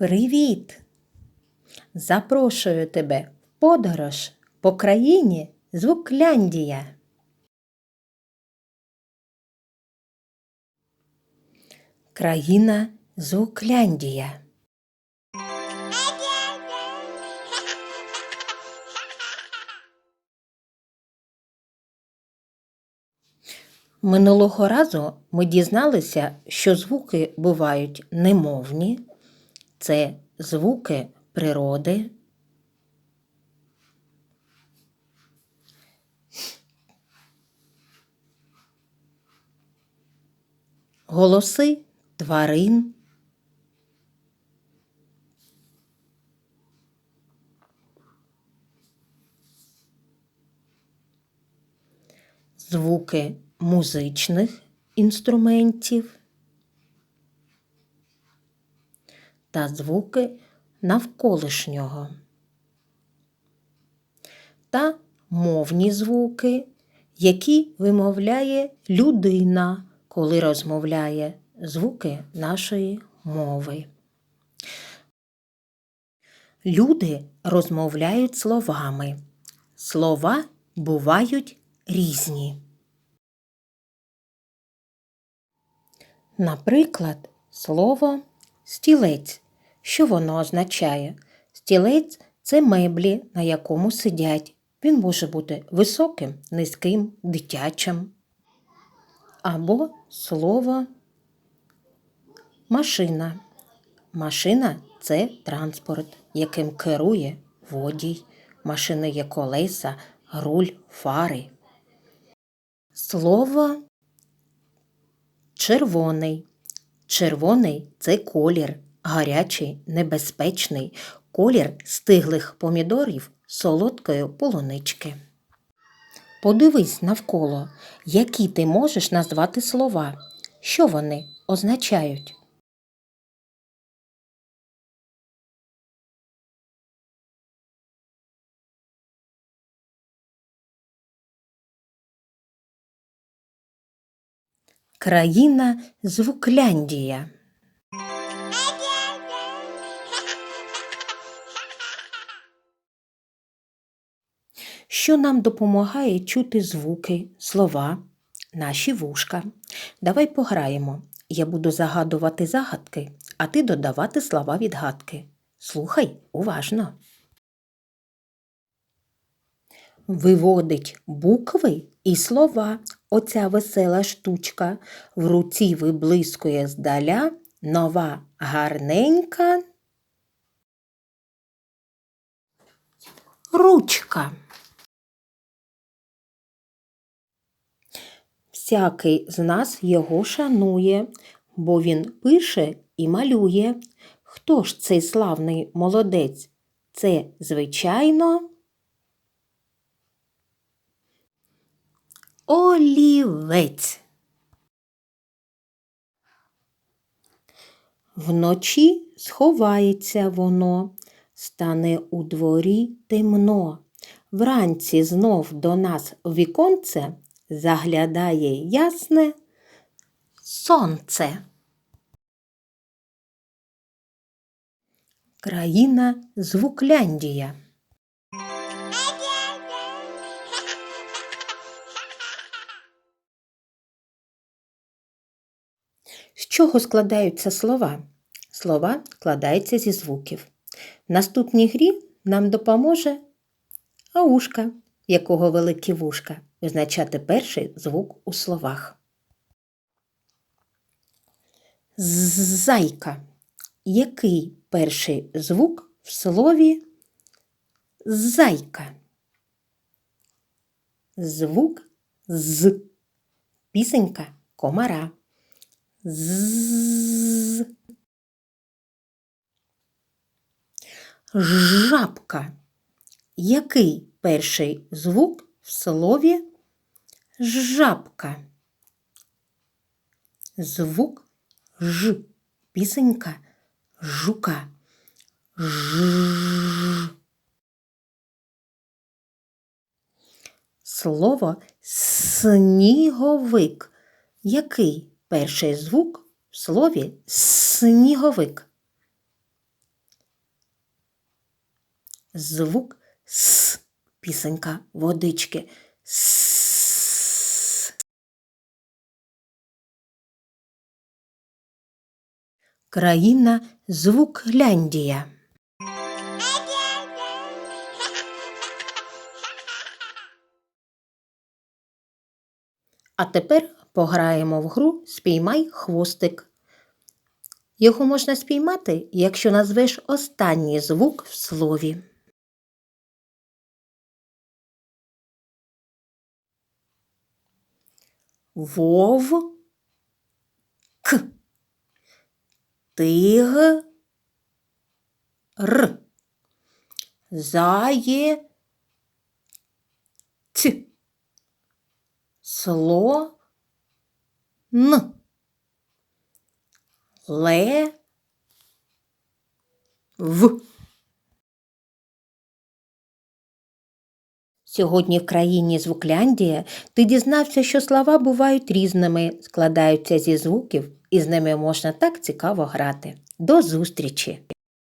Привіт! Запрошую тебе в подорож по країні Звукляндія. Країна Звукляндія. Минулого разу ми дізналися, що звуки бувають немовні, це звуки природи. Голоси тварин. Звуки музичних інструментів та звуки навколишнього та мовні звуки, які вимовляє людина, коли розмовляє звуки нашої мови. Люди розмовляють словами. Слова бувають різні. Наприклад, слово стілець. Що воно означає? Стілець це меблі, на якому сидять. Він може бути високим, низьким, дитячим. Або слово машина. Машина це транспорт, яким керує водій. Машини є колеса, руль, фари. Слово червоний. Червоний це колір, гарячий, небезпечний, колір стиглих помідорів солодкої полунички. Подивись навколо, які ти можеш назвати слова. Що вони означають? Країна Звукляндія. Що нам допомагає чути звуки, слова, наші вушка. Давай пограємо. Я буду загадувати загадки, а ти додавати слова відгадки. Слухай уважно. Виводить букви і слова. Оця весела штучка. В руці виблискує здаля нова гарненька. Ручка. Всякий з нас його шанує, бо він пише і малює. Хто ж цей славний молодець? Це, звичайно, олівець. Вночі сховається воно, стане у дворі темно. Вранці знов до нас віконце заглядає ясне сонце. Країна Звукляндія. З чого складаються слова? Слова складаються зі звуків. В наступній грі нам допоможе аушка, якого великі вушка, визначати перший звук у словах. Зайка. Який перший звук в слові зайка? Звук з. Пісенька комара. З. Жабка. Який перший звук в слові жабка? Звук ж. Пісенька жука. Ж. Слово сніговик. Який перший звук в слові сніговик? звук С. Пісенька водички. С. Країна Звукляндія. А тепер пограємо в гру Спіймай хвостик. Його можна спіймати, якщо назвеш останній звук в слові. Вов К. Тиг Р. Зає Ц. Сло Н. Ле В. Сьогодні в країні Звукляндія ти дізнався, що слова бувають різними, складаються зі звуків, і з ними можна так цікаво грати. До зустрічі!